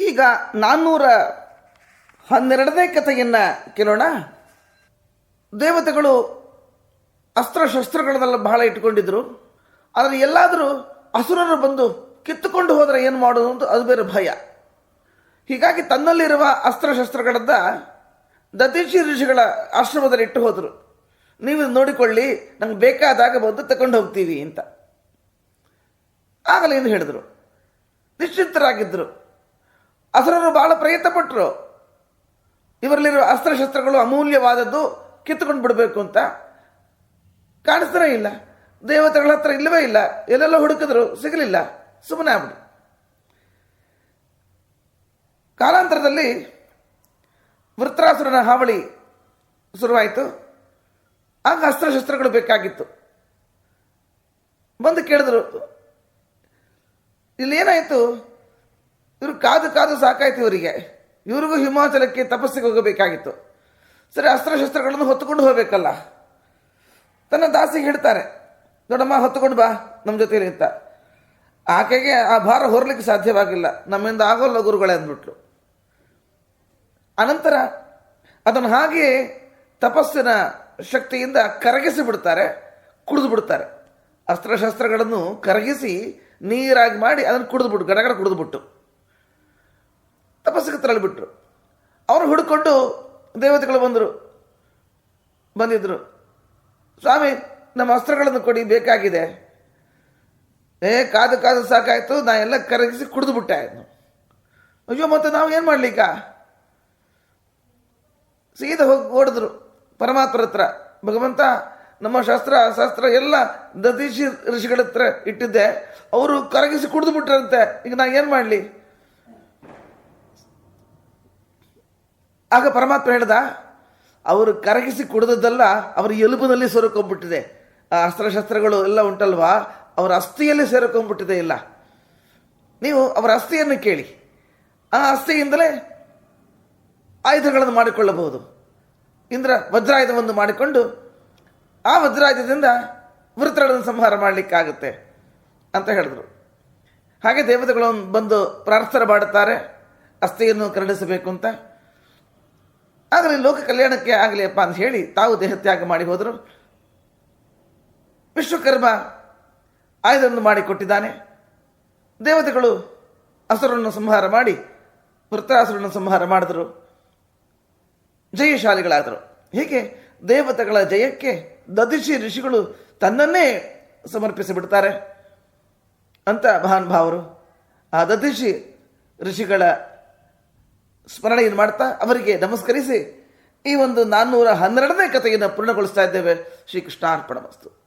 ಈಗ ನಾನ್ನೂರ ಹನ್ನೆರಡನೇ ಕಥೆಯನ್ನು ಕೇಳೋಣ. ದೇವತೆಗಳು ಅಸ್ತ್ರಶಸ್ತ್ರಗಳನ್ನೆಲ್ಲ ಬಹಳ ಇಟ್ಕೊಂಡಿದ್ರು. ಆದರೆ ಎಲ್ಲಾದರೂ ಅಸುರರು ಬಂದು ಕಿತ್ತುಕೊಂಡು ಹೋದರೆ ಏನು ಮಾಡೋದು ಅಂತ ಅದು ಬೇರೆ ಭಯ. ಹೀಗಾಗಿ ತನ್ನಲ್ಲಿರುವ ಅಸ್ತ್ರಶಸ್ತ್ರಗಳನ್ನ ದತೀಶಿ ಋಷಿಗಳ ಆಶ್ರಮದಲ್ಲಿ ಇಟ್ಟು ಹೋದರು. ನೀವು ನೋಡಿಕೊಳ್ಳಿ ನಮ್ಗೆ ಬೇಕಾದಾಗ ಬಂದು ತಗೊಂಡು ಹೋಗ್ತೀವಿ ಅಂತ. ಆಗಲೇ ಎಂದು ಹೇಳಿದರು. ನಿಶ್ಚಿಂತರಾಗಿದ್ದರು ಅಸುರರು ಬಹಳ ಪ್ರಯತ್ನ ಇವರಲ್ಲಿರುವ ಅಸ್ತ್ರಶಸ್ತ್ರಗಳು ಅಮೂಲ್ಯವಾದದ್ದು ಕಿತ್ತುಕೊಂಡು ಬಿಡಬೇಕು ಅಂತ. ಕಾಣಿಸ್ತಾನೆ ಇಲ್ಲ. ದೇವತೆಗಳ ಹತ್ರ ಇಲ್ಲವೇ ಇಲ್ಲ. ಎಲ್ಲೆಲ್ಲೋ ಹುಡುಕಿದ್ರು ಸಿಗಲಿಲ್ಲ. ಸುಮ್ಮನೆ ಆಗ್ಬಿಡಿ. ಕಾಲಾಂತರದಲ್ಲಿ ವೃತ್ರಾಸುರನ ಹಾವಳಿ ಶುರುವಾಯಿತು. ಆಗ ಅಸ್ತ್ರಶಸ್ತ್ರಗಳು ಬೇಕಾಗಿತ್ತು. ಬಂದು ಕೇಳಿದ್ರು, ಇಲ್ಲಿ ಏನಾಯಿತು? ಇವರು ಕಾದು ಕಾದು ಸಾಕಾಯ್ತು ಇವರಿಗೆ. ಇವ್ರಿಗೂ ಹಿಮಾಚಲಕ್ಕೆ ತಪಸ್ಸಿಗೆ ಹೋಗಬೇಕಾಗಿತ್ತು. ಸರಿ, ಅಸ್ತ್ರಶಸ್ತ್ರಗಳನ್ನು ಹೊತ್ತುಕೊಂಡು ಹೋಗಬೇಕಲ್ಲ. ತನ್ನ ದಾಸಿಗೆ ಹೇಳ್ತಾರೆ ದೊಡ್ಡಮ್ಮ ಹೊತ್ತುಕೊಂಡು ಬಾ ನಮ್ಮ ಜೊತೆಯಲ್ಲಿ ಅಂತ. ಆಕೆಗೆ ಆ ಭಾರ ಹೊರಲಿಕ್ಕೆ ಸಾಧ್ಯವಾಗಿಲ್ಲ. ನಮ್ಮಿಂದ ಆಗೋಲ್ಲ ಗುರುಗಳೇ ಅಂದ್ಬಿಟ್ಲು. ಅನಂತರ ಅದನ್ನು ಹಾಗೆಯೇ ತಪಸ್ಸಿನ ಶಕ್ತಿಯಿಂದ ಕರಗಿಸಿ ಬಿಡ್ತಾರೆ, ಕುಡಿದು ಬಿಡ್ತಾರೆ. ಅಸ್ತ್ರಶಸ್ತ್ರಗಳನ್ನು ಕರಗಿಸಿ ನೀರಾಗಿ ಮಾಡಿ ಅದನ್ನು ಕುಡಿದ್ಬಿಟ್ಟು ಗಡಗಡ ಕುಡಿದ್ಬಿಟ್ಟು ತಪಸ್ಸಿಗೆ ತೆರಳಿಬಿಟ್ರು ಅವರು ಹುಡುಕೊಂಡು ದೇವತೆಗಳು ಬಂದರು. ಬಂದಿದ್ರು. ಸ್ವಾಮಿ, ನಮ್ಮ ಅಸ್ತ್ರಗಳನ್ನು ಕೊಡಿ, ಬೇಕಾಗಿದೆ. ಏ, ಕಾದು ಕಾದು ಸಾಕಾಯಿತು, ನಾ ಎಲ್ಲ ಕರಗಿಸಿ ಕುಡಿದು ಬಿಟ್ಟೆ ಅಯ್ಯೋ, ಮತ್ತೆ ನಾವು ಏನು ಮಾಡ್ಲಿಕ್ಕ? ಸೀದಾ ಹೋಗಿ ಓಡಿದ್ರು. ಪರಮಾತ್ಮರ ಹತ್ರ. ಭಗವಂತ ನಮ್ಮ ಶಾಸ್ತ್ರ ಶಾಸ್ತ್ರ ಎಲ್ಲ ದದೀಶಿ ಋಷಿಗಳ ಹತ್ರ ಇಟ್ಟಿದ್ದೆ. ಅವರು ಕರಗಿಸಿ ಕುಡಿದು ಬಿಟ್ರಂತೆ. ಈಗ ನಾ ಏನು ಮಾಡಲಿ? ಆಗ ಪರಮಾತ್ಮ ಹೇಳ್ದ, ಅವರು ಕರಗಿಸಿ ಕುಡಿದದ್ದಲ್ಲ, ಅವರ ಎಲುಬಿನಲ್ಲಿ ಸೇರಿಕೊಂಡ್ಬಿಟ್ಟಿದೆ. ಆ ಅಸ್ತ್ರಶಸ್ತ್ರಗಳು ಎಲ್ಲ ಉಂಟಲ್ವಾ? ಅವರ ಅಸ್ಥಿಯಲ್ಲಿ ಸೇರಿಕೊಂಡ್ಬಿಟ್ಟಿದೆ ಇಲ್ಲ. ನೀವು ಅವರ ಅಸ್ಥಿಯನ್ನು ಕೇಳಿ. ಆ ಅಸ್ಥಿಯಿಂದಲೇ ಆಯುಧಗಳನ್ನು ಮಾಡಿಕೊಳ್ಳಬಹುದು. ಇಂದ್ರ ವಜ್ರಾಯುಧವನ್ನು ಮಾಡಿಕೊಂಡು, ಆ ವಜ್ರಾಯುಧದಿಂದ ವೃತ್ರಗಳನ್ನು ಸಂಹಾರ ಮಾಡಲಿಕ್ಕಾಗುತ್ತೆ, ಅಂತ ಹೇಳಿದ್ರು. ಹಾಗೆ ದೇವತೆಗಳು ಬಂದು ಪ್ರಾರ್ಥನೆ ಮಾಡುತ್ತಾರೆ, ಅಸ್ಥಿಯನ್ನು ಕರಡಿಸಬೇಕು ಅಂತ. ಆಗಲಿ ಲೋಕ ಕಲ್ಯಾಣಕ್ಕೆ ಆಗಲಿ ಅಪ್ಪ ಅಂತ ಹೇಳಿ ತಾವು ದೇಹತ್ಯಾಗ ಮಾಡಿ ಹೋದರು. ವಿಶ್ವಕರ್ಮ ಆಯುಧವನ್ನು ಮಾಡಿಕೊಟ್ಟಿದ್ದಾನೆ. ದೇವತೆಗಳು ಅಸುರನ್ನು ಸಂಹಾರ ಮಾಡಿ ವೃತ್ತಾಸುರನ್ನು ಸಂಹಾರ ಮಾಡಿದರು. ಜಯಶಾಲಿಗಳಾದರು. ಹೀಗೆ ದೇವತೆಗಳ ಜಯಕ್ಕೆ ದದಿಶಿ ಋಷಿಗಳು ತನ್ನನ್ನೇ ಸಮರ್ಪಿಸಿ ಬಿಡ್ತಾರೆ ಅಂತ ಮಹಾನ್ ಭಾವರು ಆ ದದಿಶಿ ಋಷಿಗಳ ಸ್ಮರಣೆಯನ್ನು ಮಾಡ್ತಾ ಅವರಿಗೆ ನಮಸ್ಕರಿಸಿ ಈ ಒಂದು ನಾನ್ನೂರ ಹನ್ನೆರಡನೇ ಕಥೆಯನ್ನು ಪೂರ್ಣಗೊಳಿಸ್ತಾ ಇದ್ದೇವೆ. ಶ್ರೀಕೃಷ್ಣಾರ್ಪಣ ವಸ್ತು